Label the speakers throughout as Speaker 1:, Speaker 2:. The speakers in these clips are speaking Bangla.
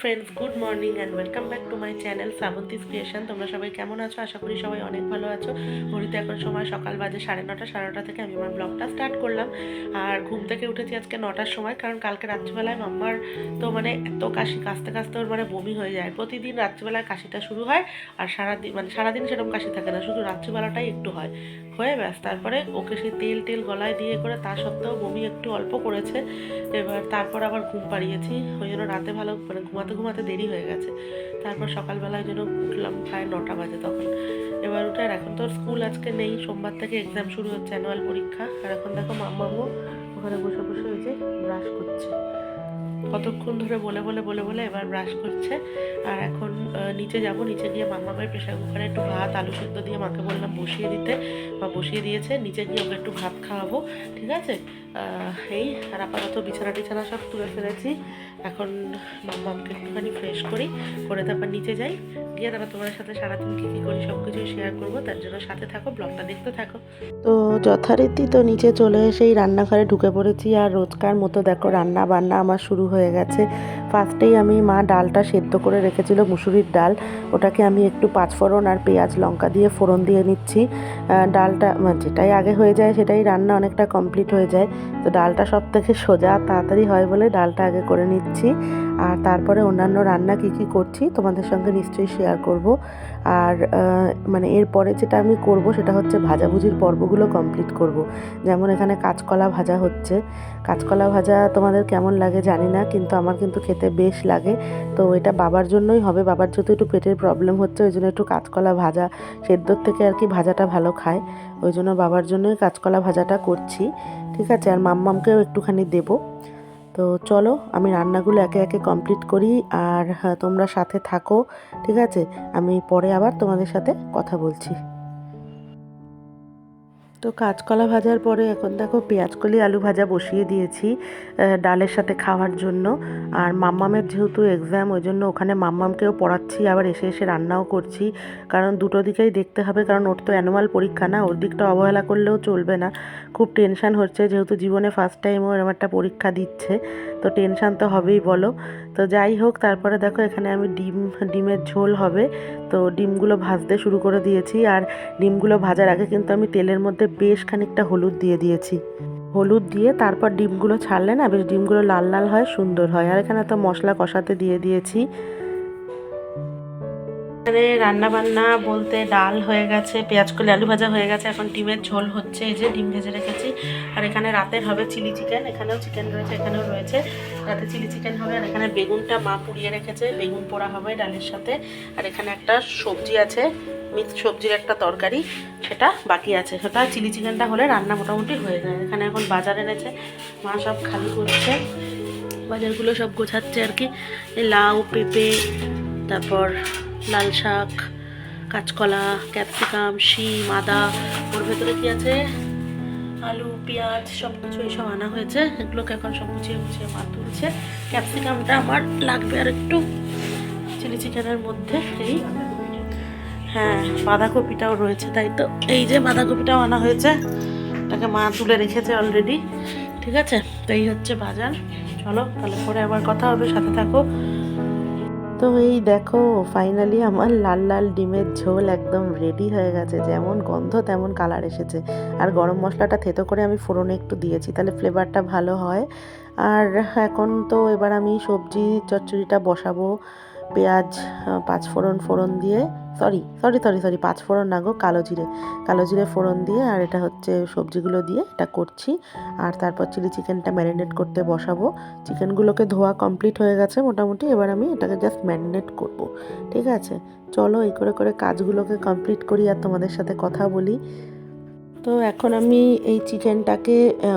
Speaker 1: Friends, good morning and welcome back to my channel Srabanti's creation তোমরা সবাই কেমন আছো? আশা করি সবাই অনেক ভালো আছো। ঘড়িতে এখন সময় সকাল বাজে সাড়ে নটা সাড়ে নটা থেকে আমি আমার ব্লগটা স্টার্ট করলাম। আর ঘুম থেকে উঠেছি আজকে নটার সময়, কারণ কালকে রাত্রিবেলায় মাম্মার তো মানে এত কাশি, কাশতে কাশতে ওর মানে বমি হয়ে যায়। প্রতিদিন রাত্রিবেলায় কাশিটা শুরু হয় আর সারাদিন মানে সারাদিন সেরকম কাশি থাকে না, শুধু রাত্রিবেলাটাই একটু হয়। হয়ে ব্যাস, তারপরে ওকে সেই তেল টেল গলায় দিয়ে করে তা সত্ত্বেও বমি একটু অল্প করেছে। এবার তারপর আবার ঘুম পাড়িয়েছি। ওই জন্য রাতে ভালো মানে ঘুমাতে ঘুমাতে দেরি হয়ে গেছে। তারপর সকালবেলায় যেন উঠলাম প্রায় নটা বাজে তখন। এবার উঠে আর এখন তো স্কুল আজকে নেই, সোমবার থেকে এক্সাম শুরু হচ্ছে অ্যানুয়াল পরীক্ষা। আর এখন দেখো মাম্মামও ওখানে বসে বসে ওই যে ব্রাশ করছে। কতক্ষণ ধরে বলে বলে বলে বলে এবার ব্রাশ করছে। আর এখন নিচে যাব, নিচে গিয়ে মাম্মামের প্রেশার কুকারে একটু ভাত, আলু সেদ্ধ দিয়ে মাকে বললাম বসিয়ে দিতে। বা বসিয়ে দিয়েছে, নিচে গিয়ে ওকে একটু ভাত খাওয়াবো, ঠিক আছে? এই আর আপাতত বিছানা টিছানা সব তুলে ফেলেছি। এখন মাম্মামকে একটুখানি ফ্রেশ করি, করে তারপর নিচে যাই। গিয়ে তারপর তোমাদের সাথে সারাদিন কী কী করি সব কিছুই শেয়ার করব। তার জন্য সাথে থাকো ব্লগটা দেখতে থাকো। তো যথারীতি তো নিচে চলে এসেই রান্নাঘরে ঢুকে পড়েছি। আর রোজকার মতো দেখো রান্না বান্না আমার শুরু হয়ে গেছে। ফার্স্টেই আমি মা ডালটা সেদ্ধ করে রেখেছিল, মুসুরির ডাল। ওটাকে আমি একটু পাঁচফোড়ন আর পেঁয়াজ, লঙ্কা দিয়ে ফোড়ন দিয়ে নিচ্ছি। ডালটা মানে যেটাই আগে হয়ে যায়, সেটাই রান্না অনেকটা কমপ্লিট হয়ে যায়। তো ডালটা সব থেকে সোজা, তাড়াতাড়ি হয় বলে ডালটা আগে করে নিচ্ছি। আর তারপরে অন্যান্য রান্না কী কী করছি তোমাদের সঙ্গে নিশ্চয়ই শেয়ার করব। আর মানে এরপরে যেটা আমি করব সেটা হচ্ছে ভাজাভুজির পর্বগুলো কমপ্লিট করব। যেমন এখানে কাঁচকলা ভাজা হচ্ছে। কাঁচকলা ভাজা তোমাদের কেমন লাগে জানি না, কিন্তু আমার কিন্তু খেতে বেশ লাগে। তো এটা বাবার জন্যই হবে। বাবার যেহেতু একটু পেটের প্রবলেম হচ্ছে, ওই জন্য একটু কাঁচকলা ভাজা, সেদ্ধর থেকে আর কি ভাজাটা ভালো খায়। ওই জন্য বাবার জন্যই কাঁচকলা ভাজাটা করছি। ঠিক আছে আর মাম্মামকেও একটুখানি দেবো। তো চলো আমি রান্নাগুলো একে একে কমপ্লিট করি আর হ্যাঁ, তোমরা সাথে থাকো ঠিক আছে? আমি পরে আবার তোমাদের সাথে কথা বলছি। তো কাঁচকলা ভাজার পরে এখন দেখো পেঁয়াজকলি আলু ভাজা বসিয়ে দিয়েছি ডালের সাথে খাওয়ার জন্য। আর মাম্মামের যেহেতু এক্সাম ওই জন্য ওখানে মাম্মামকেও পড়াচ্ছি, আবার এসে এসে রান্নাও করছি। কারণ দুটো দিকেই দেখতে হবে, কারণ ওর তো অ্যানুয়াল পরীক্ষা না, ওর দিকটা অবহেলা করলেও চলবে না। খুব টেনশান হচ্ছে, যেহেতু জীবনে ফার্স্ট টাইম ও এরকম একটা পরীক্ষা দিচ্ছে, তো টেনশান তো হবেই বলো। তো যাই হোক, তারপরে দেখো এখানে আমি ডিম, ডিমের ঝোল হবে। তো ডিমগুলো ভাজতে শুরু করে দিয়েছি আর ডিমগুলো ভাজার আগে কিন্তু আমি তেলের মধ্যে বেশ খানিকটা হলুদ দিয়ে দিয়েছি। হলুদ দিয়ে তারপর ডিমগুলো ছাড়লে না, বেশ ডিমগুলো লাল লাল হয়, সুন্দর হয়। আর এখানে তো মশলা কষাতে দিয়ে দিয়েছি। এখানে রান্না বান্না বলতে ডাল হয়ে গেছে, পেঁয়াজ কলি, আলু ভাজা হয়ে গেছে, এখন ডিমের ঝোল হচ্ছে, এই যে ডিম ভেজে রেখেছি। আর এখানে রাতের হবে চিলি চিকেন, এখানেও চিকেন রয়েছে, এখানেও রয়েছে। রাতে চিলি চিকেন হবে, আর এখানে বেগুনটা মা পুড়িয়ে রেখেছে, বেগুন পোড়া হবে ডালের সাথে। আর এখানে একটা সবজি আছে, মিক্স সবজির একটা তরকারি, সেটা বাকি আছে। সেটা চিলি চিকেনটা হলে রান্না মোটামুটি হয়ে যায়। এখানে এখন বাজার এনেছে, মা সব খালি করছে। বাজারগুলো সব গোছাচ্ছে আর কি। লাউ, পেঁপে, তারপর লাল শাক, কাঁচকলা, ক্যাপসিকাম, শিম, আদা, ওর ভেতরে কি আছে? আলু, পেঁয়াজ সব কিছু এইসব আনা হয়েছে। এগুলোকে এখন সব গুছিয়ে গুছিয়ে মা তুলছে। ক্যাপসিকামটা আমার লাগবে আর একটু চিলি চিকেনের মধ্যে। এই হ্যাঁ বাঁধাকপিটাও রয়েছে, তাই তো। এই যে বাঁধাকপিটাও আনা হয়েছে, এটাকে মা তুলে রেখেছে অলরেডি ঠিক আছে? তো এই হচ্ছে বাজার। চলো, তাহলে পরে আবার কথা হবে, সাথে থাকো। তো এই দেখো ফাইনালি আমার লাল লাল ডিমের ঝোল একদম রেডি হয়ে গেছে। যেমন গন্ধ, তেমন কালার এসেছে। আর গরম মশলাটা থেতো করে আমি ফোড়নে একটু দিয়েছি, তাহলে ফ্লেভারটা ভালো হয়। আর এখন তো এবার আমি সবজি চচ্চড়িটা বসাবো। পেঁয়াজ আহ, পাঁচ ফোড়ন ফোড়ন দিয়ে সরি সরি সরি সরি পাঁচ ফোড়ন না গো কালো জিরে কালো জিরে ফোড়ন দিয়ে আর এটা হচ্ছে সবজিগুলো দিয়ে এটা করছি। আর তারপর চিলি চিকেনটা ম্যারিনেট করতে বসাবো। চিকেনগুলোকে ধোয়া কমপ্লিট হয়ে গেছে মোটামুটি এবার আমি এটাকে জাস্ট ম্যারিনেট করব। ঠিক আছে? চলো এই করে করে কাজগুলোকে কমপ্লিট করি আর তোমাদের সাথে কথা বলি। তো এখন আমি এই চিকেনটাকে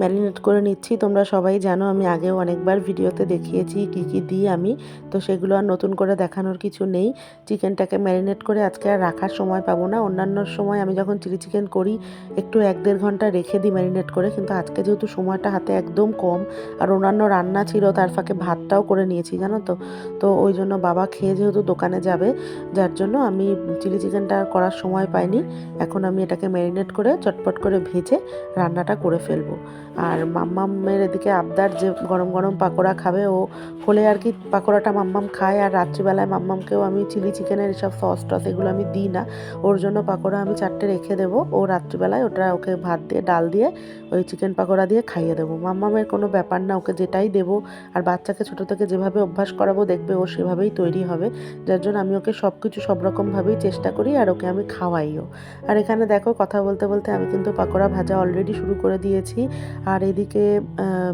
Speaker 1: ম্যারিনেট করে নিচ্ছি। তোমরা সবাই জানো, আমি আগেও অনেকবার ভিডিওতে দেখিয়েছি কী কী দিই আমি। তো সেগুলো আর নতুন করে দেখানোর কিছু নেই। চিকেনটাকে ম্যারিনেট করে আজকে আর রাখার সময় পাবো না। অন্যান্য সময় আমি যখন চিলি চিকেন করি, একটু এক দেড় ঘণ্টা রেখে দিই ম্যারিনেট করে। কিন্তু আজকে যেহেতু সময়টা হাতে একদম কম, আর অন্যান্য রান্না ছিল, তার ফাঁকে ভাতটাও করে নিয়েছি, জানো তো? তো ওই জন্য বাবা খেয়ে যেহেতু দোকানে যাবে, যার জন্য আমি চিলি চিকেনটা করার সময় পাইনি। এখন আমি এটাকে ম্যারিনেট করে চটপট ঝটপট করে ভেজে রান্নাটা করে ফেলব। আর মাম্মামের এদিকে আবদার যে গরম গরম পাকোড়া খাবে, ও হলে আর কি পাকোড়াটা মাম্মাম খায়, আর রাত্রিবেলায় মাম্মামকেও আমি চিলি চিকেনের এসব সস টস এগুলো আমি দিই না। ওর জন্য পাকোড়া আমি চারটে রেখে দেবো। ও রাত্রিবেলায় ওটা ওকে ভাত দিয়ে, ডাল দিয়ে ওই চিকেন পাকোড়া দিয়ে খাইয়ে দেবো। মাম্মামের কোনো ব্যাপার না, ওকে যেটাই দেবো, আর বাচ্চাকে ছোটো থেকে যেভাবে অভ্যাস করাবো, দেখবে ও সেভাবেই তৈরি হবে। যার জন্য আমি ওকে সব কিছু সব রকমভাবেই চেষ্টা করি, আর ওকে আমি খাওয়াইও। আর এখানে দেখো কথা বলতে বলতে আমি কিন্তু পাকোড়া ভাজা অলরেডি শুরু করে দিয়েছি। আর এদিকে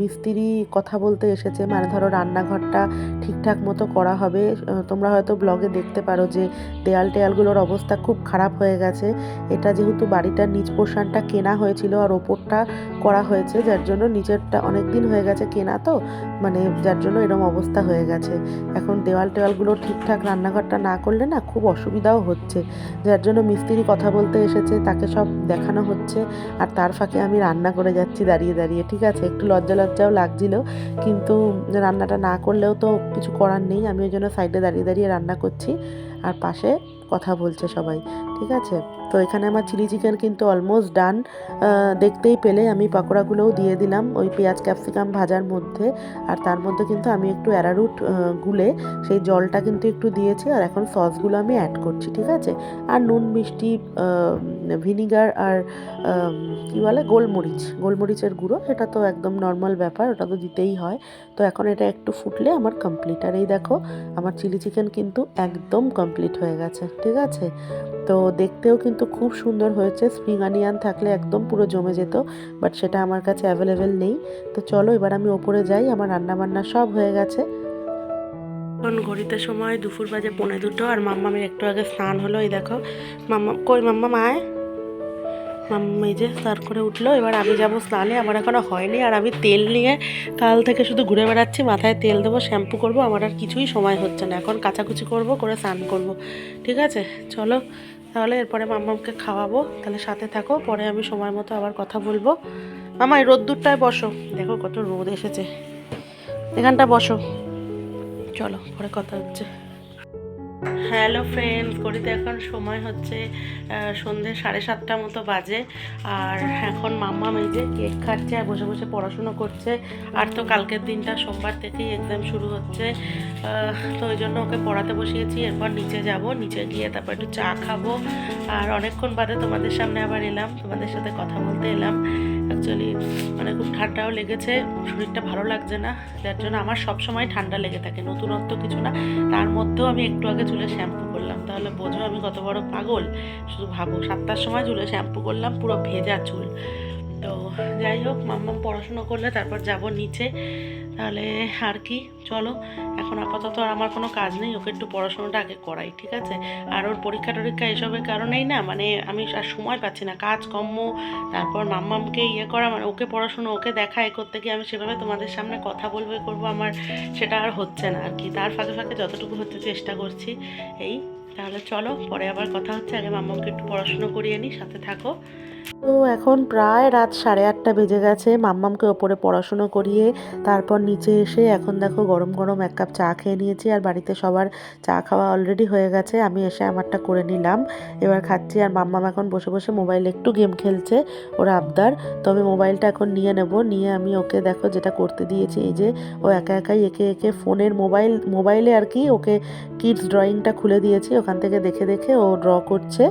Speaker 1: মিস্ত্রি কথা বলতে এসেছে মানে ধরো রান্নাঘরটা ঠিকঠাক মতো করা হবে। তোমরা হয়তো ব্লগে দেখতে পারো যে দেয়াল টেয়ালগুলোর অবস্থা খুব খারাপ হয়ে গেছে। এটা যেহেতু বাড়িটার নিচ পোর্শনটা কেনা হয়েছিল আর ওপরটা করা হয়েছে, যার জন্য নিচেরটা অনেক দিন হয়ে গেছে কেনা তো মানে যার জন্য এরকম অবস্থা হয়ে গেছে। এখন দেওয়াল টেওয়ালগুলো ঠিকঠাক রান্নাঘরটা না করলে না খুব অসুবিধাও হচ্ছে। যার জন্য মিস্ত্রি কথা বলতে এসেছে, তাকে সব দেখানো হচ্ছে। আর তার ফাঁকে আমি রান্না করে যাচ্ছি দাঁড়িয়ে দাঁড়িয়ে, ঠিক আছে? একটু লজ্জা লজ্জাও লাগছিল, কিন্তু রান্নাটা না করলেও তো কিছু করার নেই। আমি ওই জন্য সাইডে দাঁড়িয়ে দাঁড়িয়ে রান্না করছি। আর পাশে কথা বলছে সবাই, ঠিক আছে? তো এখানে আমার চিলি চিকেন কিন্তু অলমোস্ট ডান দেখতেই পেলে আমি পাকোড়াগুলোও দিয়ে দিলাম ওই পেঁয়াজ, ক্যাপসিকাম ভাজার মধ্যে। আর তার মধ্যে কিন্তু আমি একটু অ্যারারুট গুলে সেই জলটা কিন্তু একটু দিয়েছি। আর এখন সসগুলো আমি অ্যাড করছি, ঠিক আছে? আর নুন, মিষ্টি ভিনিগার আর কী বলে, গোলমরিচ। গোলমরিচের গুঁড়ো, এটা তো একদম নর্মাল ব্যাপার, ওটা তো দিতেই হয়। তো এখন এটা একটু ফুটলে আমার কমপ্লিট আর এই দেখো, আমার চিলি চিকেন কিন্তু একদম কমপ্লিট হয়ে গেছে। ঠিক আছে? তো দেখতেও কিন্তু খুব সুন্দর হয়েছে। স্প্রিং আনিয়ান থাকলে একদম পুরো জমে যেত বাট সেটা আমার কাছে অ্যাভেলেবেল নেই। তো চলো এবার আমি ওপরে যাই, আমার রান্না বান্না সব হয়ে গেছে। এখন ঘড়িতে সময় দুপুর বাজে পৌনে দুটো, আর মাম্মামের একটু আগে স্নান হলো, এই দেখো। মাম্মা, কই মাম্মা মায় যে স্নান করে উঠল, এবার আমি যাব স্নানে, আমার এখনও হয়নি, আর আমি তেল নিয়ে কাল থেকে শুধু ঘুরে বেড়াচ্ছি, মাথায় তেল দেবো, শ্যাম্পু করব, আমার আর কিছুই সময় হচ্ছে না, এখন কাচাকুচি করব, করে স্নান করব, ঠিক আছে? চলো, তাহলে এরপরে মাম্মামকে খাওয়াবো, তাহলে সাথে থাকো, পরে আমি সময় মতো আবার কথা বলব। মামা, এই রোদ্দুরটায় বসো, দেখো কত রোদ এসেছে, এখানটা বসো, চলো, পরে কথা হচ্ছে। হ্যালো ফ্রেন্ডস ঘড়িতে এখন সময় হচ্ছে সন্ধে সাড়ে সাতটা মতো বাজে। আর এখন মাম্মা যে কেক খাচ্ছে আর বসে বসে পড়াশুনো করছে। আর তো কালকের দিনটা সোমবার থেকেই এক্সাম শুরু হচ্ছে। তো ওই জন্য ওকে পড়াতে বসিয়েছি। এরপর নিচে যাব। নিচে গিয়ে তারপর একটু চা খাব। আর অনেকক্ষণ বাদে তোমাদের সামনে আবার এলাম। তোমাদের সাথে কথা বলতে এলাম। অ্যাকচুয়ালি মানে খুব ঠান্ডাও লেগেছে, শরীরটা ভালো লাগছে না, যার জন্য আমার সব সময় ঠান্ডা লেগে থাকে, নতুনত্ব কিছু না। তার মধ্যেও আমি একটু আগে চুলে শ্যাম্পু করলাম, তাহলে বোঝো আমি কত বড় পাগল। শুধু ভাবো, সাতটার সময় চুলে শ্যাম্পু করলাম, পুরো ভেজা চুল। তো যাই হোক মাম্মাম পড়াশুনো করলে তারপর যাব নিচে। তাহলে আর কি, চলো। এখন আপাতত আর আমার কোনো কাজ নেই, ওকে একটু পড়াশোনাটা আগে করাই, ঠিক আছে? আর ওর পরীক্ষা টরীক্ষা এসবের কারণেই না মানে আমি আর সময় পাচ্ছি না, কাজ কর্ম, তারপর মাম্মামকে ইয়ে করা মানে ওকে পড়াশোনা, ওকে দেখা, এ করতে গিয়ে আমি সেভাবে তোমাদের সামনে কথা বলব করব, আমার সেটা আর হচ্ছে না আর কি। তার ফাঁকে ফাঁকে যতটুকু হচ্ছে চেষ্টা করছি, এই। তাহলে চলো, পরে আবার কথা হচ্ছে, আগে মাম্মামকে একটু পড়াশুনো করিয়ে নিই সাথে থাকো। তো এখন প্রায় রাত সাড়ে আটটা বেজে গেছে। মাম্মামকে ওপরে পড়াশুনো করিয়ে তারপর নিচে এসে এখন দেখো গরম গরম এক কাপ চা খেয়ে নিয়েছি আর বাড়িতে সবার চা খাওয়া অলরেডি হয়ে গেছে। আমি এসে আমারটা করে নিলাম। এবার খাচ্ছি আর মাম্মাম এখন বসে বসে মোবাইলে একটু গেম খেলছে। ওর আবদার। তো আমি মোবাইলটা এখন নিয়ে নেব। নিয়ে আমি ওকে দেখো যেটা করতে দিয়েছি। এই যে ও একা একাই একে একে ফোনের মোবাইল, মোবাইলে আর কি ওকে কিডস ড্রয়িংটা খুলে দিয়েছি। ওখান থেকে দেখে দেখে ও ড্র করছে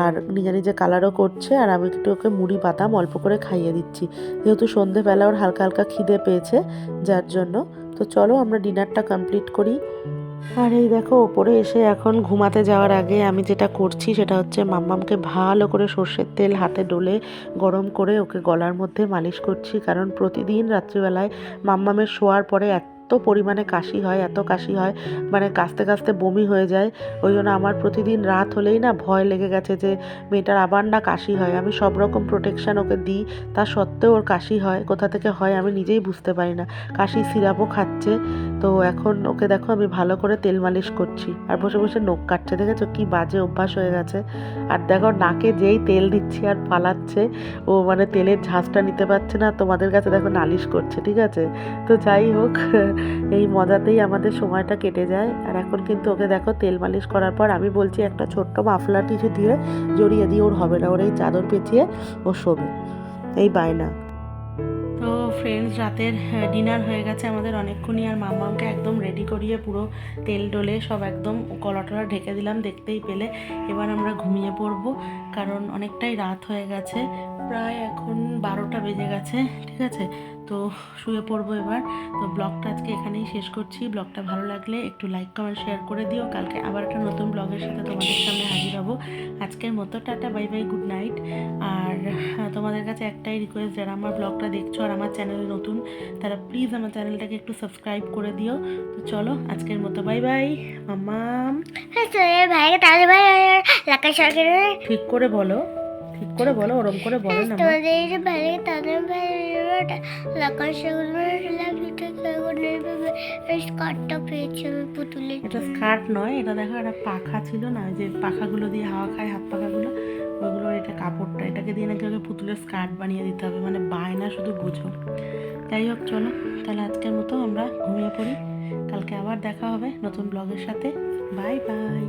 Speaker 1: আর নিজে নিজে কালারও করছে। আর আমি একটু ওকে মুড়ি, বাদাম অল্প করে খাইয়ে দিচ্ছি। যেহেতু সন্ধেবেলা ওর হালকা হালকা খিদে পেয়েছে, যার জন্য। তো চলো আমরা ডিনারটা কমপ্লিট করি। আর এই দেখো, ওপরে এসে এখন ঘুমাতে যাওয়ার আগে আমি যেটা করছি, সেটা হচ্ছে মাম্মামকে ভালো করে সর্ষের তেল হাতে ডলে গরম করে ওকে গলার মধ্যে মালিশ করছি। কারণ প্রতিদিন রাত্রিবেলায় মাম্মামের শোয়ার পরে এত পরিমাণে কাশি হয়, এত কাশি হয় মানে কাশতে কাশতে বমি হয়ে যায়। ওই জন্য আমার প্রতিদিন রাত হলেই না ভয় লেগে গেছে যে, মেয়েটার আবার না কাশি হয়। আমি সব রকম প্রোটেকশান ওকে দিই, তা সত্ত্বেও ওর কাশি হয়, কোথা থেকে হয় আমি নিজেই বুঝতে পারি না। কাশি সিরাপও খাচ্ছে, তো এখন ওকে দেখো আমি ভালো করে তেল মালিশ করছি। আর বসে বসে নখ কাটছে, দেখেছ কি বাজে অভ্যাস হয়ে গেছে। আর দেখো নাকে যেই তেল দিচ্ছি আর পালাচ্ছে, ও মানে তেলের ঝাঁজটা নিতে পারছে না, তোমাদের কাছে দেখো নালিশ করছে, ঠিক আছে? তো যাই হোক এই মজাতেই আমাদের সময়টা কেটে যায়। আর এখন কিন্তু ওকে দেখো তেল মালিশ করার পর আমি বলছি, একটা ছোট্ট মাফলার কিছু দিয়ে জড়িয়ে দিয়ে, ওর হবে না। ওর এই চাদর পেঁচিয়ে ও শোবে। এই বায়না। তো ফ্রেন্ডস রাতের ডিনার হয়ে গেছে আমাদের অনেকক্ষণই। আর মাম্মামকে একদম রেডি করিয়ে পুরো তেল ডলে সব একদম কলাটলা ঢেকে দিলাম দেখতেই পেলে। এবার আমরা ঘুমিয়ে পড়ব, কারণ অনেকটাই রাত হয়ে গেছে। প্রায় এখন বারোটা বেজে গেছে ঠিক আছে? তো শুয়ে পড়ব এবার। তো ব্লগটা আজকে এখানেই শেষ করছি। ব্লগটা ভালো লাগলে একটু লাইক কমেন্ট শেয়ার করে দিও। কালকে আবার একটা নতুন ব্লগের সাথে তোমাদের সামনে হাজির হব। আজকের মতো tata bye bye good night আর হ্যাঁ, তোমাদের কাছে একটাই রিকোয়েস্ট যারা আমার ব্লগটা দেখছ আর আমার চ্যানেল নতুন তারা প্লিজ আমার চ্যানেলটাকে একটু সাবস্ক্রাইব করে দিও। তো চলো আজকের মতো বাই বাই মাম্মাম।
Speaker 2: সরকারের
Speaker 1: ঠিক করে বলো। ঠিক করে বলো ওরম করে বলো না।
Speaker 2: তোমাদের ভাইকে তাদের ভাই লাকা সরকারের লাভিটা স্কার্টটা পেয়েছি আমি পুতুলের
Speaker 1: এটা স্কার্ট নয় এটা দেখো একটা পাখা ছিল না যে পাখাগুলো দিয়ে হাওয়া খায় হাত পাখাগুলো ওইগুলোর এটা কাপড়টা এটাকে দিয়ে নাকি ওকে পুতুলের স্কার্ট বানিয়ে দিতে হবে মানে বায়না শুধু বুঝো। যাই হোক চলো তাহলে আজকের মতো আমরা ঘুমিয়ে পড়ি কালকে আবার দেখা হবে নতুন ব্লগের সাথে। Bye bye